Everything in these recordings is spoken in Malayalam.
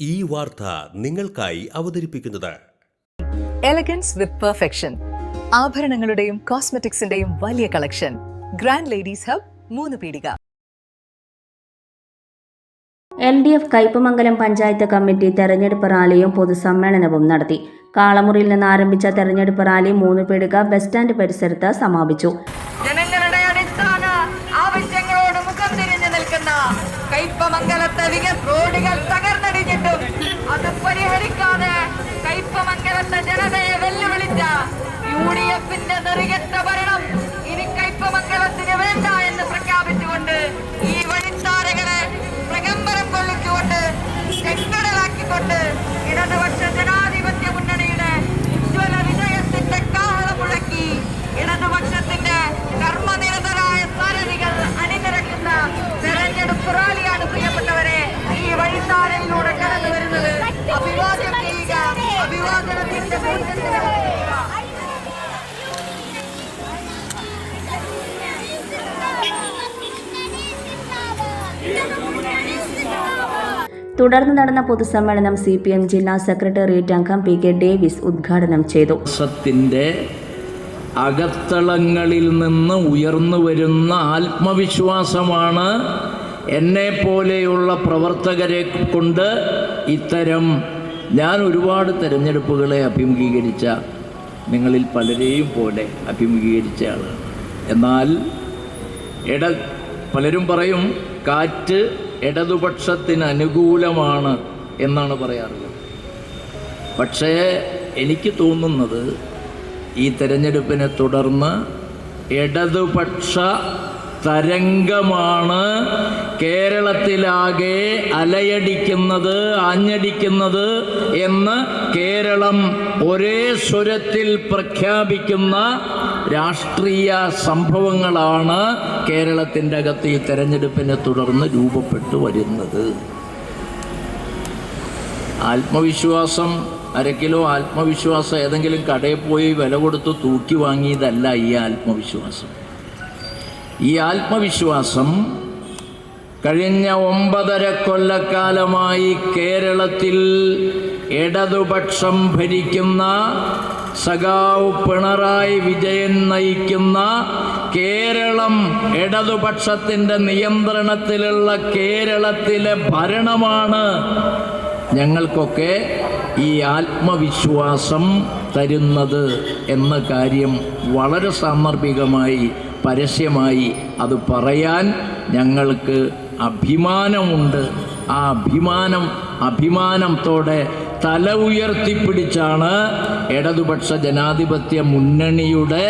ഈ വാർത്ത നിങ്ങൾക്കായി അവതരിപ്പിക്കുന്നത്. എലഗൻസ് വിത്ത് പെർഫെക്ഷൻ ആഭരണങ്ങളുടെയും കോസ്മെറ്റിക്സിന്റെയും വലിയ കളക്ഷൻ ഗ്രാൻഡ് ലേഡീസ് ഹബ് മൂന്ന് പീടിക. L D F Kaipamangalam panchayat committee തെരഞ്ഞെടുപ്പ് റാലിയും പൊതുസമ്മേളനവും നടത്തി. കാളമുറിയിൽ നിന്ന് ആരംഭിച്ച തെരഞ്ഞെടുപ്പ് റാലി മൂന്ന് പീടിക ബസ് സ്റ്റാൻഡ് പരിസരത്ത് സമാപിച്ചു. ജനങ്ങളുടെ അടിസ്ഥാന ആവശ്യങ്ങളോട് മുഖം തിരിഞ്ഞു നിൽക്കുന്ന കയ്പമംഗലത്തെ വികസ് റോഡുകൾ തകർന്നടിഞ്ഞിട്ടും അത് പരിഹരിക്കാതെ കയ്പമംഗലത്തെ ജനതയെ വെല്ലുവിളിച്ച തുടർന്ന് നടന്ന പൊതുസമ്മേളനം സി പി എം ജില്ലാ സെക്രട്ടേറിയറ്റ് അംഗം പി കെ ഡേവിസ് ഉദ്ഘാടനം ചെയ്തു. വർഷത്തിന്റെ അകത്തളങ്ങളിൽ നിന്ന് ഉയർന്നു വരുന്ന ആത്മവിശ്വാസമാണ് എന്നെ പോലെയുള്ള പ്രവർത്തകരെ കൊണ്ട് ഇത്തരം ഞാൻ ഒരുപാട് തിരഞ്ഞെടുപ്പുകളെ അഭിമുഖീകരിച്ച നിങ്ങളിൽ പലരെയും പോലെ അഭിമുഖീകരിച്ച ആളാണ്. എന്നാൽ ഇട പലരും പറയും കാറ്റ് ഇടതുപക്ഷത്തിന് അനുകൂലമാണ് എന്നാണ് പറയാറുള്ളത്. പക്ഷേ എനിക്ക് തോന്നുന്നത് ഈ തെരഞ്ഞെടുപ്പിനെ തുടർന്ന് ഇടതുപക്ഷ തരംഗമാണ് കേരളത്തിലാകെ അലയടിക്കുന്നത് ആഞ്ഞടിക്കുന്നത് എന്ന് കേരളം ഒരേ സ്വരത്തിൽ പ്രഖ്യാപിക്കുന്ന രാഷ്ട്രീയ സംഭവങ്ങളാണ് കേരളത്തിന്റെ അകത്ത് ഈ തെരഞ്ഞെടുപ്പിനെ തുടർന്ന് രൂപപ്പെട്ടു വരുന്നത്. ആത്മവിശ്വാസം അരക്കിലോ ആത്മവിശ്വാസം ഏതെങ്കിലും കടയിൽ പോയി വില കൊടുത്ത് തൂക്കി വാങ്ങിയതല്ല ഈ ആത്മവിശ്വാസം. ഈ ആത്മവിശ്വാസം കഴിഞ്ഞ ഒമ്പതര കൊല്ലക്കാലമായി കേരളത്തിൽ ഇടതുപക്ഷം ഭരിക്കുന്ന സഖാവ് പിണറായി വിജയൻ നയിക്കുന്ന കേരളം ഇടതുപക്ഷത്തിന്റെ നിയന്ത്രണത്തിലുള്ള കേരളത്തിലെ ഭരണമാണ്. ഞങ്ങൾക്കൊക്കെ ഈ ആത്മവിശ്വാസം തരുന്നത് എന്ന കാര്യം വളരെ സാന്ദർഭികമായി പരസ്യമായി അത് പറയാൻ ഞങ്ങൾക്ക് അഭിമാനമുണ്ട്. ആ അഭിമാനം അഭിമാനത്തോടെ തല ഉയർത്തിപ്പിടിച്ചാണ് ഇടതുപക്ഷ ജനാധിപത്യ മുന്നണിയുടെ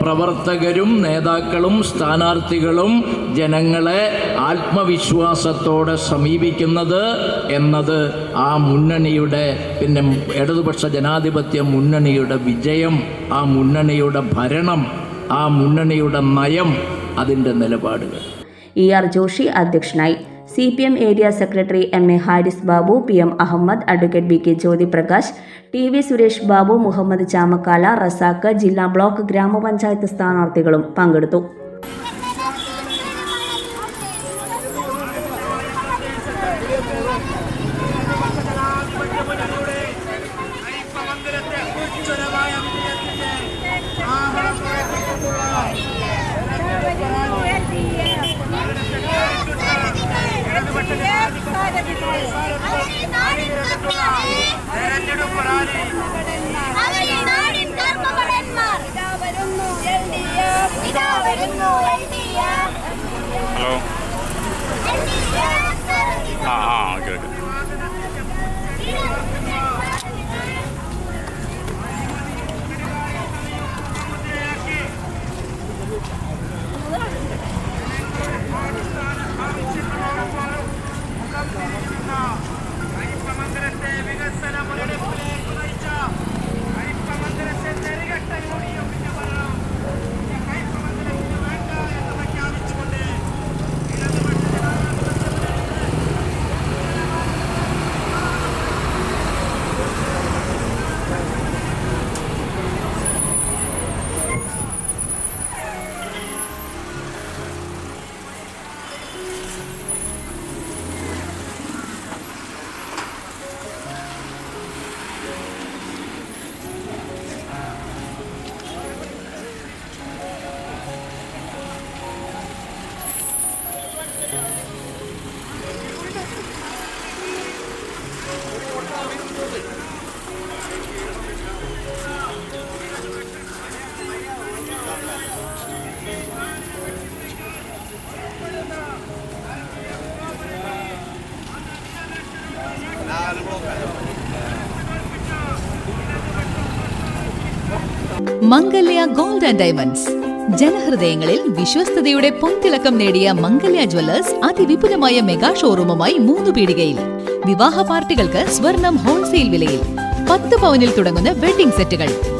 പ്രവർത്തകരും നേതാക്കളും സ്ഥാനാർത്ഥികളും ജനങ്ങളെ ആത്മവിശ്വാസത്തോടെ സമീപിക്കുന്നത് എന്നത് ആ മുന്നണിയുടെ പിന്നെ ഇടതുപക്ഷ ജനാധിപത്യ മുന്നണിയുടെ വിജയം ആ മുന്നണിയുടെ ഭരണം ആ മുന്നണിയുടെ നയം അതിന്റെ നിലപാടുകൾ. ഇ ആർ ജോഷി അധ്യക്ഷനായി. C P M area secretary M A Haris Babu P M Ahammed advocate B K Jyothiprakash T V Suresh Babu Muhammad Chamakkala Razak ജില്ലാ ബ്ലോക്ക് ഗ്രാമപഞ്ചായത്ത് സ്ഥാനാർത്ഥികളും പങ്കെടുത്തു. ഹലോ. ആ ആ ഓക്കെ ഓക്കെ ും. വികസന നയിച്ച കരിപ്പ മന്ദിരത്തെ നെറികെട്ട യൂണിയൻ ഭരണം മംഗല്യ ഗോൾഡ് ആൻഡ് ഡയമണ്ട്സ്. ജനഹൃദയങ്ങളിൽ വിശ്വസ്തയുടെ പൊൻതിളക്കം നേടിയ മംഗല്യ ജ്വല്ലേഴ്സ് അതിവിപുലമായ മെഗാ ഷോറൂമുമായി മൂന്ന് പീടികയിൽ. വിവാഹ പാർട്ടികൾക്ക് സ്വർണം ഹോൾസെയിൽ വിലയിൽ. പത്ത് പവനിൽ തുടങ്ങുന്ന വെഡിംഗ് സെറ്റുകൾ.